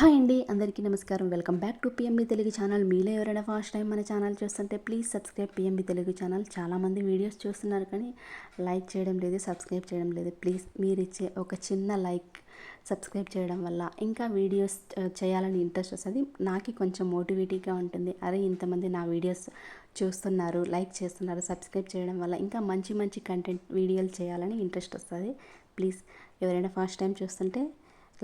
Hi అండి అందరికీ నమస్కారం. Welcome back to PMB Telugu channel. మీలో ఎవరైనా ఫస్ట్ టైం మన ఛానల్ చూస్తుంటే please subscribe PMB Telugu channel. చాలామంది వీడియోస్ చూస్తున్నారు కానీ లైక్ చేయడం లేదు సబ్స్క్రైబ్ చేయడం లేదు. ప్లీజ్ మీరు ఇచ్చే ఒక చిన్న లైక్ సబ్స్క్రైబ్ చేయడం వల్ల ఇంకా వీడియోస్ చేయాలని ఇంట్రెస్ట్ వస్తుంది. నాకు కొంచెం మోటివేటివ్గా ఉంటుంది. అరే ఇంతమంది నా వీడియోస్ చూస్తున్నారు లైక్ చేస్తున్నారు సబ్స్క్రైబ్ చేయడం వల్ల ఇంకా మంచి మంచి కంటెంట్ వీడియోలు చేయాలని ఇంట్రెస్ట్ వస్తుంది. ప్లీజ్ ఎవరైనా ఫస్ట్ టైం చూస్తుంటే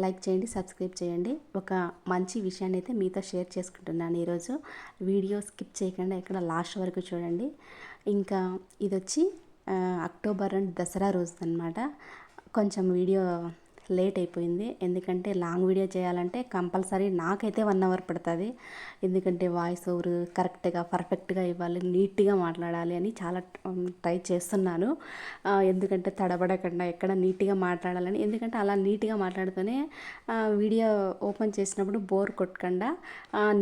లైక్ చేయండి సబ్స్క్రైబ్ చేయండి. ఒక మంచి విషయాన్ని అయితే మీతో షేర్ చేసుకుంటున్నాను ఈరోజు. వీడియో స్కిప్ చేయకుండా ఇక్కడ లాస్ట్ వరకు చూడండి. ఇంకా ఇది వచ్చి అక్టోబర్ అండ్ దసరా రోజు అనమాట కొంచెం వీడియో లేట్ అయిపోయింది. ఎందుకంటే లాంగ్ వీడియో చేయాలంటే కంపల్సరీ నాకైతే వన్ అవర్ పడుతుంది. ఎందుకంటే వాయిస్ ఓవర్ కరెక్ట్గా పర్ఫెక్ట్గా ఇవ్వాలి నీట్గా మాట్లాడాలి అని చాలా ట్రై చేస్తున్నాను. ఎందుకంటే తడబడకుండా ఎక్కడ నీట్గా మాట్లాడాలని. ఎందుకంటే అలా నీట్గా మాట్లాడుతూనే వీడియో ఓపెన్ చేసినప్పుడు బోర్ కొట్టకుండా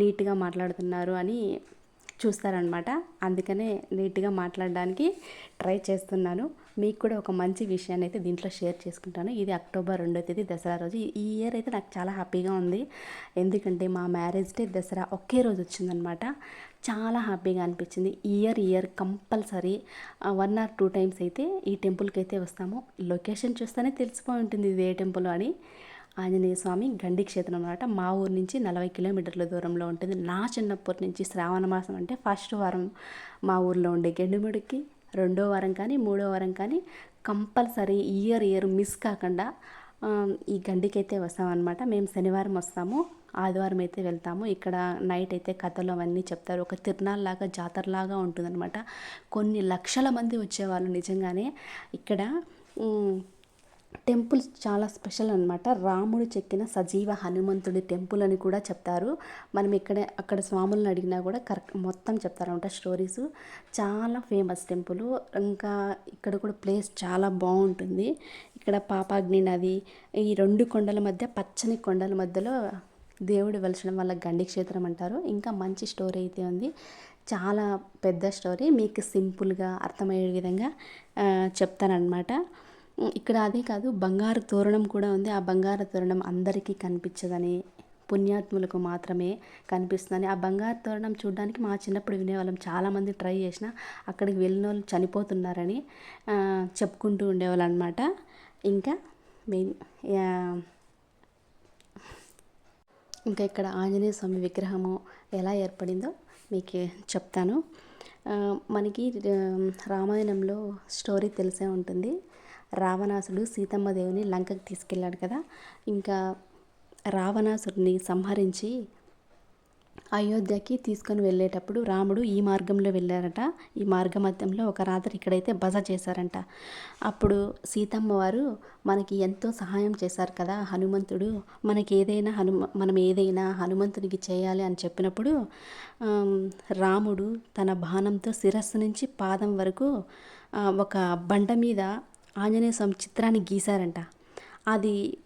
నీట్గా మాట్లాడుతున్నారు అని చూస్తారనమాట. అందుకనే నీట్గా మాట్లాడడానికి ట్రై చేస్తున్నాను. మీకు కూడా ఒక మంచి విషయాన్ని అయితే దీంట్లో షేర్ చేసుకుంటాను. ఇది అక్టోబర్ రెండో తేదీ దసరా రోజు. ఈ ఇయర్ అయితే నాకు చాలా హ్యాపీగా ఉంది. ఎందుకంటే మా మ్యారేజ్ డే దసరా ఒకే రోజు వచ్చిందనమాట. చాలా హ్యాపీగా అనిపించింది. Year year compulsory one or two times అయితే ఈ టెంపుల్కి అయితే వస్తాము. లొకేషన్ చూస్తేనే తెలిసిపోయి ఉంటుంది ఇది ఏ టెంపుల్ అని. ఆంజనేయ స్వామి గండి క్షేత్రం అనమాట మా ఊరు నుంచి నలభై కిలోమీటర్ల దూరంలో ఉంటుంది. నా చిన్నప్పటి నుంచి శ్రావణ మాసం అంటే ఫస్ట్ వారం మా ఊర్లో ఉండే గండిముడికి రెండో వారం కానీ మూడో వారం కానీ కంపల్సరీ ఇయర్ ఇయర్ మిస్ కాకుండా ఈ గండికి అయితే వస్తామన్నమాట. మేము శనివారం వస్తాము ఆదివారం అయితే వెళ్తాము. ఇక్కడ నైట్ అయితే కథలు అవన్నీ చెప్తారు. ఒక తిరునాళ్ళలాగా జాతరలాగా ఉంటుందన్నమాట. కొన్ని లక్షల మంది వచ్చేవాళ్ళు నిజంగానే. ఇక్కడ టెంపుల్ చాలా స్పెషల్ అనమాట రాముడు చెక్కిన సజీవ హనుమంతుడి టెంపుల్ అని కూడా చెప్తారు. మనం ఇక్కడ అక్కడ స్వాములను అడిగినా కూడా కరెక్ట్ మొత్తం చెప్తారనమాట స్టోరీస్. చాలా ఫేమస్ టెంపుల్. ఇంకా ఇక్కడ కూడా ప్లేస్ చాలా బాగుంటుంది. ఇక్కడ పాపాగ్ని నది ఈ రెండు కొండల మధ్య పచ్చని కొండల మధ్యలో దేవుడు వెలచడం వల్ల గండి క్షేత్రం అంటారు. ఇంకా మంచి స్టోరీ అయితే ఉంది. చాలా పెద్ద స్టోరీ. మీకు సింపుల్గా అర్థమయ్యే విధంగా చెప్తానమాట ఇక్కడ అదే కాదు బంగారు తోరణం కూడా ఉంది. ఆ బంగారు తోరణం అందరికీ కనిపించదని పుణ్యాత్ములకు మాత్రమే కనిపిస్తుందని. ఆ బంగారు తోరణం చూడడానికి మా చిన్నప్పుడు వినేవాళ్ళం. చాలామంది ట్రై చేసిన అక్కడికి వెళ్ళిన వాళ్ళు చనిపోతున్నారని చెప్పుకుంటూ ఉండేవాళ్ళు అనమాట ఇంకా మెయిన్ ఇంకా ఇక్కడ ఆంజనేయ స్వామి విగ్రహము ఎలా ఏర్పడిందో మీకు చెప్తాను. మనకి రామాయణంలో స్టోరీ తెలిసే ఉంటుంది. రావణాసుడు సీతమ్మ దేవుని తీసుకెళ్ళాడు కదా. ఇంకా రావణాసుడిని సంహరించి అయోధ్యకి తీసుకొని వెళ్ళేటప్పుడు రాముడు ఈ మార్గంలో వెళ్ళారట. ఈ మార్గ మధ్యంలో ఒక రాత్రి ఇక్కడైతే బస చేశారంట. అప్పుడు సీతమ్మ వారు మనకి ఎంతో సహాయం చేశారు కదా హనుమంతుడు. మనకి ఏదైనా హనుమ మనం ఏదైనా హనుమంతునికి చేయాలి అని చెప్పినప్పుడు రాముడు తన బాణంతో శిరస్సు నుంచి పాదం వరకు ఒక బండ మీద ఆంజనేయ స్వామి చిత్రాన్ని గీశారంట. అది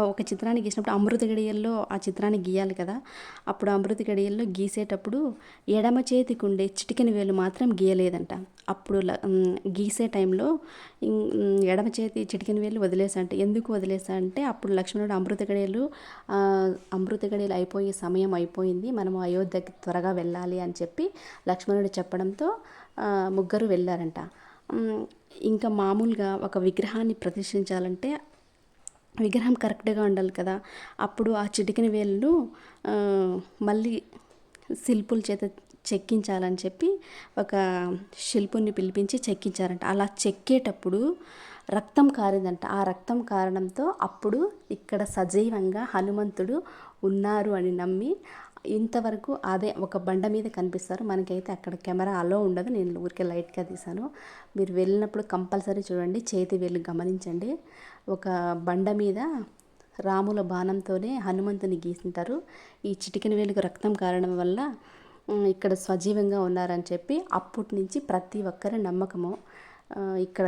ఒక చిత్రాన్ని గీసినప్పుడు అమృత గడియల్లో ఆ చిత్రాన్ని గీయాలి కదా. అప్పుడు అమృత గడియల్లో గీసేటప్పుడు ఎడమ చేతికి ఉండే చిటికెన వేలు మాత్రం గీయలేదంట. అప్పుడు ల- గీసే టైంలో ఎడమ చేతి చిటికెన వేలు వదిలేసా అంటే ఎందుకు వదిలేసా అంటే అప్పుడు లక్ష్మణుడు అమృత గడియలు అమృత గడియలు అయిపోయే సమయం అయిపోయింది. మనము అయోధ్యకి త్వరగా వెళ్ళాలి అని చెప్పి లక్ష్మణుడు చెప్పడంతో ముగ్గురు వెళ్ళారంట. ఇంకా మామూలుగా ఒక విగ్రహాన్ని ప్రతిష్ఠించాలంటే విగ్రహం కరెక్ట్గా ఉండాలి కదా. అప్పుడు ఆ చిటికిన వేళ్ళు మళ్ళీ శిల్పుల చేత చెక్కించాలని చెప్పి ఒక శిల్పుని పిలిపించి చెక్కించారంట. అలా చెక్కేటప్పుడు రక్తం కారిందంట. ఆ రక్తం కారణంతో అప్పుడు ఇక్కడ సజీవంగా హనుమంతుడు ఉన్నారు అని నమ్మి ఇంతవరకు అదే ఒక బండ మీద కనిపిస్తారు. మనకైతే అక్కడ కెమెరా అలో ఉండదు. నేను ఊరికే లైట్గా తీశాను. మీరు వెళ్ళినప్పుడు కంపల్సరీ చూడండి. చేతి వేలు గమనించండి. ఒక బండ మీద రాముల బాణంతోనే హనుమంతుని గీసింటారు. ఈ చిటికెన వేలుకు రక్తం కారణం వల్ల ఇక్కడ సజీవంగా ఉన్నారని చెప్పి అప్పటి నుంచి ప్రతి ఒక్కరి నమ్మకము ఇక్కడ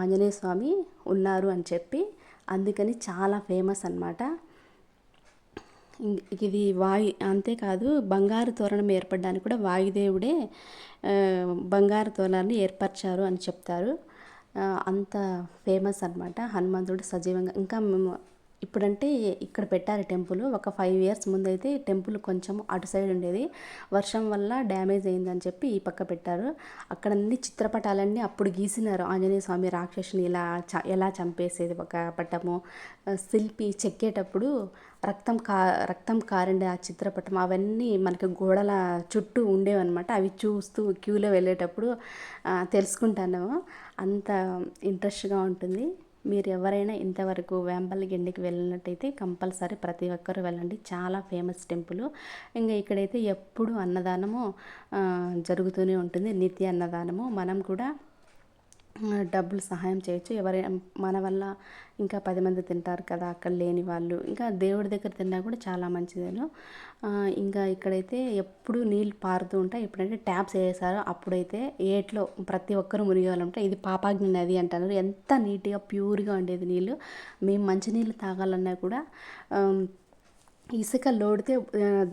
ఆంజనేయ స్వామి ఉన్నారు అని చెప్పి అందుకని చాలా ఫేమస్ అన్నమాట. ఇది వాయు అంతేకాదు బంగారు తోరణం ఏర్పడడానికి కూడా వాయుదేవుడే బంగారు తోరణాన్ని ఏర్పరిచారు అని చెప్తారు. అంత ఫేమస్ అన్నమాట. హనుమంతుడు సజీవంగా ఇంకా మేము ఇప్పుడంటే ఇక్కడ పెట్టారు టెంపుల్. ఒక ఫైవ్ ఇయర్స్ ముందు అయితే టెంపుల్ కొంచెం అటు సైడ్ ఉండేది. వర్షం వల్ల డ్యామేజ్ అయిందని చెప్పి ఈ పక్క పెట్టారు. అక్కడ అన్ని చిత్రపటాలన్నీ అప్పుడు గీసినారు. ఆంజనేయ స్వామి రాక్షసుని ఇలా చ ఎలా చంపేసేది ఒక పట్టము శిల్పి చెక్కేటప్పుడు రక్తం కా రక్తం కారండి ఆ చిత్రపటం అవన్నీ మనకి గోడల చుట్టూ ఉండేవన్నమాట. అవి చూస్తూ క్యూలో వెళ్ళేటప్పుడు తెలుసుకుంటాను. అంత ఇంట్రెస్ట్గా ఉంటుంది. మీరు ఎవరైనా ఇంతవరకు వేంపల్లి గిండికి వెళ్ళినట్టయితే కంపల్సరీ ప్రతి ఒక్కరు వెళ్ళండి. చాలా ఫేమస్ టెంపుల్. ఇంకా ఇక్కడైతే ఎప్పుడు అన్నదానము జరుగుతూనే ఉంటుంది. నిత్య అన్నదానము. మనం కూడా డబ్బులు సహాయం చేయొచ్చు. ఎవరి మన వల్ల ఇంకా పది మంది తింటారు కదా అక్కడ లేని వాళ్ళు. ఇంకా దేవుడి దగ్గర తిన్నా కూడా చాలా మంచిదేను. ఇంకా ఇక్కడైతే ఎప్పుడు నీళ్ళు పారుతూ ఉంటాయి ఎప్పుడంటే ట్యాప్స్ వేసారో అప్పుడైతే ఏట్లో ప్రతి ఒక్కరూ మునిగేవాళ్ళంటే ఇది పాపాగ్ని నది అంటారు. ఎంత నీట్గా ప్యూర్గా ఉండేది నీళ్ళు. మేము మంచినీళ్ళు తాగాలన్నా కూడా ఇసుక లోడితే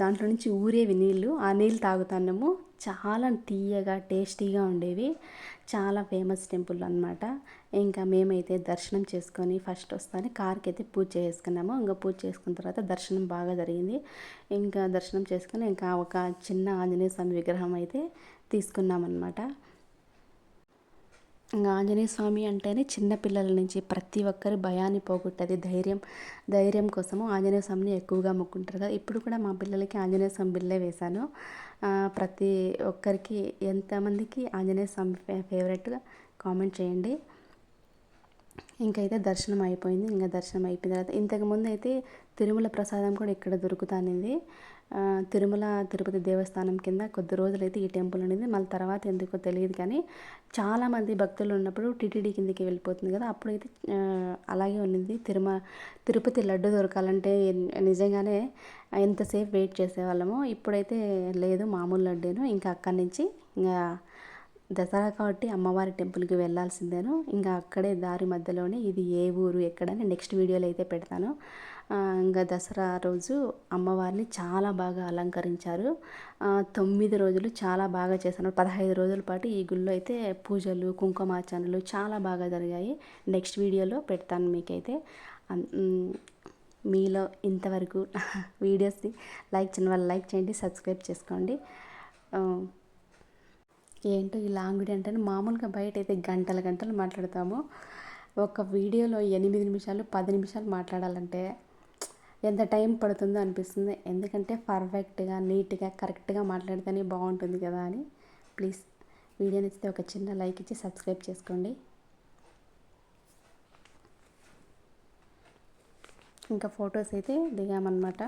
దాంట్లో నుంచి ఊరేవి నీళ్ళు. ఆ నీళ్ళు తాగుతున్నాము. చాలా తీయగా టేస్టీగా ఉండేవి. చాలా ఫేమస్ టెంపుల్ అనమాట ఇంకా మేమైతే దర్శనం చేసుకొని ఫస్ట్ వస్తానే కార్కి అయితే పూజ చేసుకున్నాము. ఇంకా పూజ చేసుకున్న తర్వాత దర్శనం బాగా జరిగింది. ఇంకా దర్శనం చేసుకుని ఇంకా ఒక చిన్న ఆంజనేయ స్వామి విగ్రహం అయితే తీసుకున్నామన్నమాట. ఇంకా ఆంజనేయ స్వామి అంటేనే చిన్నపిల్లల నుంచి ప్రతి ఒక్కరి భయాన్ని పోగొట్టేది ధైర్యం. ధైర్యం కోసము ఆంజనేయ స్వామిని ఎక్కువగా మొక్కుంటారు కదా. ఇప్పుడు కూడా మా పిల్లలకి ఆంజనేయ స్వామి బిల్లే వేశాను. ప్రతి ఒక్కరికి ఎంతమందికి ఆంజనేయ స్వామి ఫేవరెట్గా కామెంట్ చేయండి. ఇంకైతే దర్శనం అయిపోయింది. ఇంకా దర్శనం అయిపోయిన తర్వాత ఇంతకుముందు అయితే తిరుమల ప్రసాదం కూడా ఇక్కడ దొరుకుతానింది తిరుమల తిరుపతి దేవస్థానం కింద కొద్ది రోజులైతే ఈ టెంపుల్ అనేది మళ్ళీ తర్వాత ఎందుకో తెలియదు కానీ చాలామంది భక్తులు ఉన్నప్పుడు టీటీడీ కిందకి వెళ్ళిపోతుంది కదా అప్పుడైతే అలాగే ఉన్నింది తిరుమ తిరుపతి లడ్డు దొరకాలంటే నిజంగానే ఎంతసేపు వెయిట్ చేసేవాళ్ళము ఇప్పుడైతే లేదు మామూలు లడ్డేను. ఇంకా అక్కడి నుంచి ఇంకా దసరా కాబట్టి అమ్మవారి టెంపుల్కి వెళ్ళాల్సిందేను. ఇంకా అక్కడే దారి మధ్యలోనే ఇది ఏ ఊరు ఎక్కడని నెక్స్ట్ వీడియోలో అయితే పెడతాను. ఇంకా దసరా రోజు అమ్మవారిని చాలా బాగా అలంకరించారు. తొమ్మిది రోజులు చాలా బాగా చేశాను పదహైదు రోజుల పాటు ఈ గుళ్ళో అయితే పూజలు కుంకుమార్చనలు చాలా బాగా జరిగాయి. నెక్స్ట్ వీడియోలో పెడతాను మీకైతే. మీలో ఇంతవరకు వీడియోస్ని లైక్ చేయని వాళ్ళు లైక్ చేయండి సబ్స్క్రైబ్ చేసుకోండి. ఏంటో ఈ లాంగ్వేజ్ అంటే మామూలుగా బయట అయితే గంటల గంటలు మాట్లాడతాము. ఒక వీడియోలో ఎనిమిది నిమిషాలు పది నిమిషాలు మాట్లాడాలంటే ఎంత టైం పడుతుందో అనిపిస్తుంది. ఎందుకంటే పర్ఫెక్ట్గా నీట్గా కరెక్ట్గా మాట్లాడితేనే బాగుంటుంది కదా అని. ప్లీజ్ వీడియో నచ్చితే ఒక చిన్న లైక్ ఇచ్చి సబ్స్క్రైబ్ చేసుకోండి. ఇంకా ఫొటోస్ అయితే దిగామన్నమాట.